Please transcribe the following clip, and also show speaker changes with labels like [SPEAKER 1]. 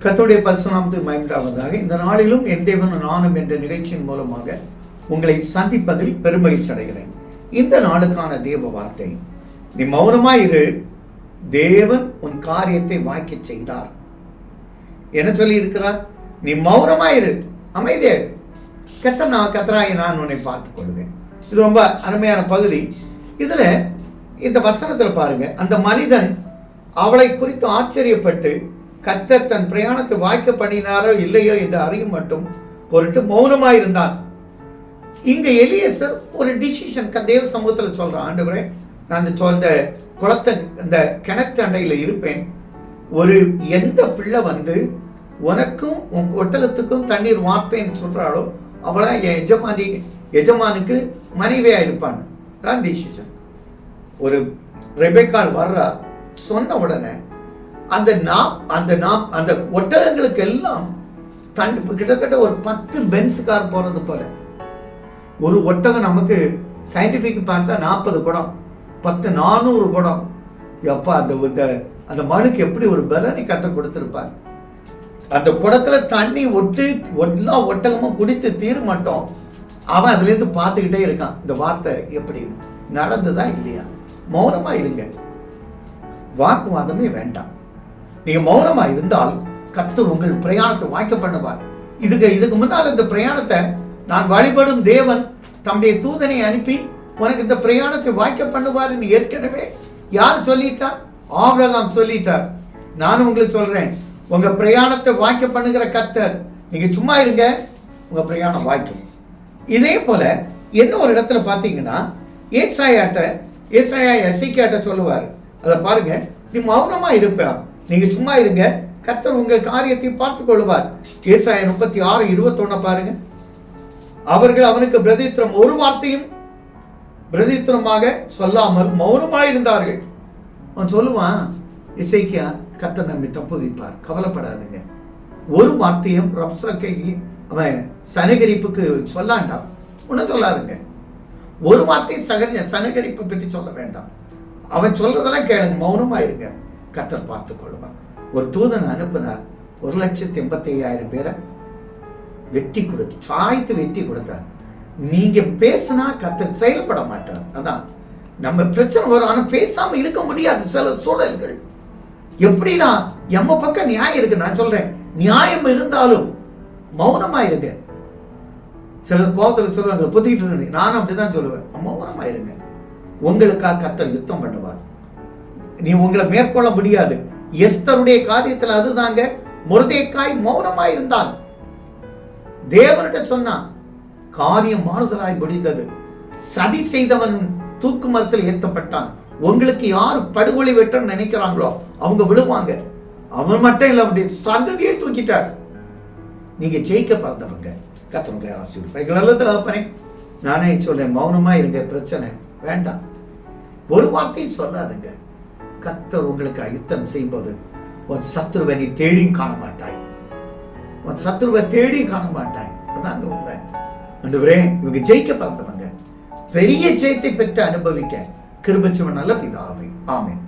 [SPEAKER 1] கத்தோடைய பரிசுநாமத்தில் மயண்டாவதாக இந்த நாளிலும் என் தேவனும் நானும் என்ற நிகழ்ச்சியின் மூலமாக உங்களை சந்திப்பதில் பெருமகிழ்ச்சி அடைகிறேன். இந்த நாளுக்கான தேவ வார்த்தை நீ மௌனமா இரு. தேவன் உன் காரியத்தை வாக்கி செய்தார். என்ன சொல்லி இருக்கிறார்? நீ மௌனமா இரு. அமைதியா இரு. கத்த நான் கத்தராகி நான் உன்னை பார்த்துக் கொள்வேன். இது ரொம்ப அருமையான பகுதி. இதுல இந்த வசனத்தில் பாருங்க அந்த மனிதன் அவளை குறித்து ஆச்சரியப்பட்டு கத்த தன் பிரயாணத்தை வாய்க்க பண்ணினாரோ இல்லையோ என்று அறியும் மட்டும் பொருட்டு மௌனமாக இருந்தான் இங்க எலியசர் ஒரு டிசிஷன் தேவ சமூகத்தில் சொல்றான் ஆண்டவரே நான் இந்த சொ- இந்த குளத்தை இந்த கிணத்தண்டையில் இருப்பேன். ஒரு எந்த பிள்ளை வந்து உனக்கும் உன் ஒட்டகத்துக்கும் தண்ணீர் வார்ப்பேன்னு சொல்கிறாளோ அவளா என் எஜமானி எஜமானுக்கு மனைவியாக இருப்பான்னு. தான் டிசிஷன் ஒரு ரெபேக்கால் வர்றா சொன்ன உடனே அந்த நாம் அந்த நாம் அந்த ஒட்டகங்களுக்கு எல்லாம் தண்டு கிட்டத்தட்ட ஒரு பத்து பென்ஸ் கார் போறது போல. ஒரு ஒட்டகம் நமக்கு சயின்டிஃபிக் பார்த்தா நாற்பது குடம் பத்து நானூறு குடம். எப்பா அந்த இந்த அந்த மனுக்கு எப்படி ஒரு பலனை கத்த கொடுத்துருப்பார்? அந்த குடத்துல தண்ணி ஒட்டு எல்லா ஒட்டகமும் குடித்து தீர மாட்டோம் அவன் அதுலேருந்து பார்த்துக்கிட்டே இருக்கான். இந்த வார்த்தை எப்படின்னு. நடந்ததா இல்லையா? மௌனமா இருங்க. வாக்குவாதமே வேண்டாம். நீங்கள் மௌனமாக இருந்தால் கத்து உங்கள் பிரயாணத்தை வாய்க்க பண்ணுவார். இதுக்கு இதுக்கு முன்னால் இந்த பிரயாணத்தை நான் வழிபடும் தேவன் தம்முடைய தூதனை அனுப்பி உனக்கு இந்த பிரயாணத்தை வாய்க்க பண்ணுவார்னு ஏற்கனவே யார் சொல்லிட்டா ஆபிரகாம் சொல்லிட்டார். நானும் உங்களுக்கு சொல்கிறேன் உங்கள் பிரயாணத்தை வாய்க்க பண்ணுகிற கத்தர் நீங்கள் சும்மா இருங்க உங்கள் பிரயாணம் வாய்க்கும். இதே போல் என்ன ஒரு இடத்துல பார்த்தீங்கன்னா ஏசாயாட்ட ஏசாயா எசைக்காட்ட சொல்லுவார். அதை பாருங்க நீ மௌனமாக இருப்பா நீங்க சும்மா இருங்க. கத்தர் உங்கள் காரியத்தை பார்த்து கொள்வார் ஏசாயா முப்பத்தி ஆறு இருபத்தொன்னு பாருங்க. அவர்கள் அவனுக்கு பிரதித்திரம் ஒரு வார்த்தையும் பிரதித்திரமாக சொல்லாமல் மௌனமாக இருந்தார்கள் அவன் சொல்லுவான் இசைக்கியா கத்தர் நம்மை தப்பு வைப்பார் கவலைப்படாதுங்க. ஒரு வார்த்தையும் ரப்சக்கைக்கு அவன் சனகரிப்புக்கு சொல்லாண்டாம் ஒன்றும் சொல்லாதுங்க. ஒரு வார்த்தையும் சகஜ சனகரிப்பு பற்றி சொல்ல வேண்டாம். அவன் சொல்றதெல்லாம் கேளுங்க மௌனமாக இருங்க கத்தர் பார்த்து கொள்வார் ஒரு தூதன் அனுப்பினார். ஒரு லட்சத்தி எண்பத்தி ஐயாயிரம் பேரை வெட்டி கொடுத்து சாய்த்து வெட்டி கொடுத்தார். நீங்க பேசினா கத்த செயல்பட மாட்டார். அதான். நம்ம பிரச்சனை வரும் ஆனால் பேசாம இருக்க முடியாது சில சூழல்கள். எப்படின்னா எம்ம பக்கம் நியாயம் இருக்கு. நான் சொல்றேன் நியாயம் இருந்தாலும் மௌனமா இருங்க. சிலர் கோபத்தில் சொல்லுவாங்க புத்திக்கிட்டு இருக்கு நானும் அப்படிதான் சொல்லுவேன். மௌனமா இருங்க. உங்களுக்காக கத்தர் யுத்தம் பண்ணுவார். நீ உங்களை மேற்கொள்ள முடியாது. எஸ்தருடைய காரியத்தில் அதுதாங்க. முருதேக்காய் மௌனமா இருந்தான். தேவன்கிட்ட சொன்னான் காரியம் மாறுதலாய் முடிந்தது. சதி செய்தவன் தூக்கு மரத்தில் ஏத்தப்பட்டான். உங்களுக்கு யார் படுகொலை வெட்டன்னு நினைக்கிறாங்களோ அவங்க விடுவாங்க அவன் மட்டும் இல்லை அப்படி சந்ததியை தூக்கிட்டார். நீங்க ஜெயிக்க பிறந்தவங்க. கத்தவங்களை ஆசீர்வாதம் நல்ல தகப்பனே நானே சொல்றேன் மௌனமா இருங்க பிரச்சனை வேண்டாம். ஒரு வார்த்தையும் சொல்லாதுங்க. கத்தர் உங்களுக்கு அயுத்தம் செய்யும்போது உன் சத்ருவை நீ தேடியும் காண மாட்டாய் உன் சத்ருவை தேடியும் காண மாட்டாய் அதாங்க உண்மை. அன்றுவரே இவங்க ஜெயிக்க பார்த்தவங்க பெரிய ஜெயத்தை பெற்று அனுபவிக்க கிருபச்சவன் நல்ல பிதாவை. ஆமேன்.